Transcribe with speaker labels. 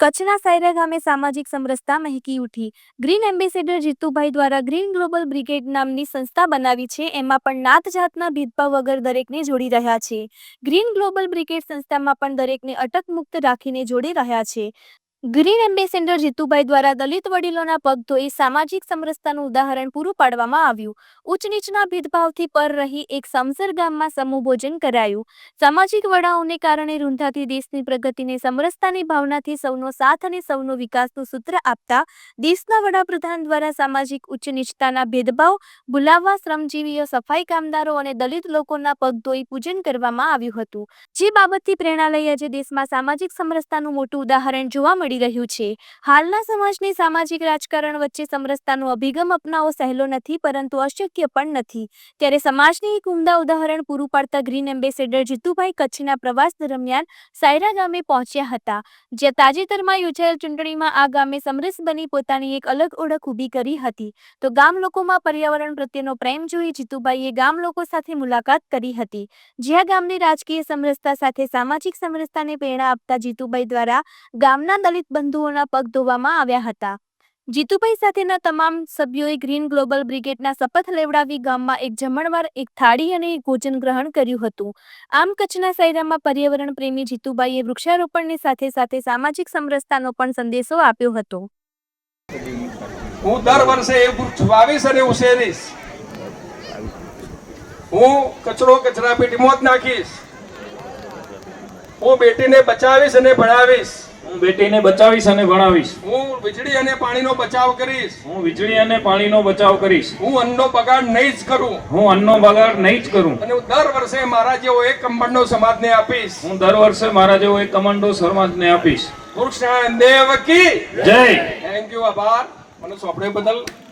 Speaker 1: કચ્છના સાયરા ગામે સામાજિક સમરસતા મહેકી ઉઠી. ગ્રીન એમ્બેસેડર જીતુભાઈ દ્વારા ગ્રીન ગ્લોબલ બ્રિગેડ નામની સંસ્થા બનાવી છે. એમાં પણ નાત જાતના ભેદભાવ વગર દરેકને જોડી રહ્યા છે. ગ્રીન ગ્લોબલ બ્રિગેડ સંસ્થામાં પણ દરેકને અટક મુક્ત રાખીને જોડી રહ્યા છે. ગ્રીન એમ્બેસેન્ડર જીતુભાઈ દ્વારા દલિત વડીલોના પગ ધોઈ સામાજિક સમરસતાનું ઉદાહરણ પૂરું પાડવામાં આવ્યું. ઉચ્ચ નીચના ભેદભાવથી પર રહી એક સમસર ગામમાં સમૂહ ભોજન કરાયું. સામાજિક વડાઓને કારણે રૂંધાતી દેશની પ્રગતિને સમરસતાની ભાવનાથી સૌનો સાથ અને સૌનો વિકાસનું સૂત્ર આપતા દેશના વડાપ્રધાન દ્વારા સામાજિક ઉચ્ચ નીચતાના ભેદભાવ ભૂલાવવા શ્રમજીવીઓ, સફાઈ કામદારો અને દલિત લોકોના પગ ધોઈ પૂજન કરવામાં આવ્યું હતું. જે બાબતથી પ્રેરણા લઈ આજે દેશમાં સામાજિક સમરસતાનું મોટું ઉદાહરણ જોવા મળી રહ્યું છે. હાલના સમાજની સામાજિક રાજકારણ વચ્ચે સમરસતાનો અભિગમ અપનાવો સહેલો નથી, પરંતુ અશક્ય પણ નથી. ત્યારે સમાજની એક ઉમદા ઉદાહરણ પૂરું પાડતા ગ્રીન એમ્બેસેડર જીતુભાઈ કચ્છના પ્રવાસ દરમિયાન સાયરા ગામે પહોંચ્યા હતા, જ્યાં તાજેતરમાં યોજાયેલ ચૂંટણીમાં આ ગામે સમરસ બની પોતાની એક અલગ ઓળખ ઊભી કરી હતી. તો ગામ લોકોમાં પર્યાવરણ પ્રત્યેનો પ્રેમ જોઈ જીતુભાઈએ ગામ લોકો સાથે મુલાકાત કરી હતી. જ્યાં ગામની રાજકીય સમરસતા સાથે સામાજિક સમરસતાને પ્રેરણા આપતા જીતુભાઈ દ્વારા ગામના દલિત બંધુઓના પગ ધોવામાં આવ્યા હતા. જીતુભાઈ સાથેના તમામ સભ્યોએ ગ્રીન ગ્લોબલ બ્રિગેડના શપથ લેવડાવી ગામમાં એક જમણવાર એક થાળી અને એક ભોજન ગ્રહણ કર્યું હતું. આમ કચ્છના સૈરામાં પર્યાવરણ પ્રેમી જીતુભાઈએ વૃક્ષારોપણની સાથે સાથે સામાજિક સમરસતાનો પણ સંદેશો આપ્યો હતો.
Speaker 2: હું દર વર્ષે એ વૃક્ષ વાવીશ અને ઉછેરીશ. હું કચરો કચરા પેટીમાં જ નાખીશ. હું બેટીને બચાવીશ અને ભણાવીશ.
Speaker 3: હું બેટીને બચાવીશ અને ભણાવીશ.
Speaker 2: હું વીજળી અને પાણીનો બચાવ કરીશ.
Speaker 3: હું વીજળી અને પાણીનો બચાવ કરીશ.
Speaker 2: હું અન્નનો બગાડ નહીં જ કરું.
Speaker 3: હું અન્નનો બગાડ નહીં જ કરું.
Speaker 2: અને હું દર વર્ષે મારા જેવો એક કમંડો સમાજને આપીશ.
Speaker 3: હું દર વર્ષે મારા જેવો એક કમાન્ડો સમાજને આપીશ.
Speaker 2: કૃષ્ણ દેવ કી.
Speaker 3: જય.
Speaker 2: થેન્ક યુ આભાર. મને સોંપડે બદલ.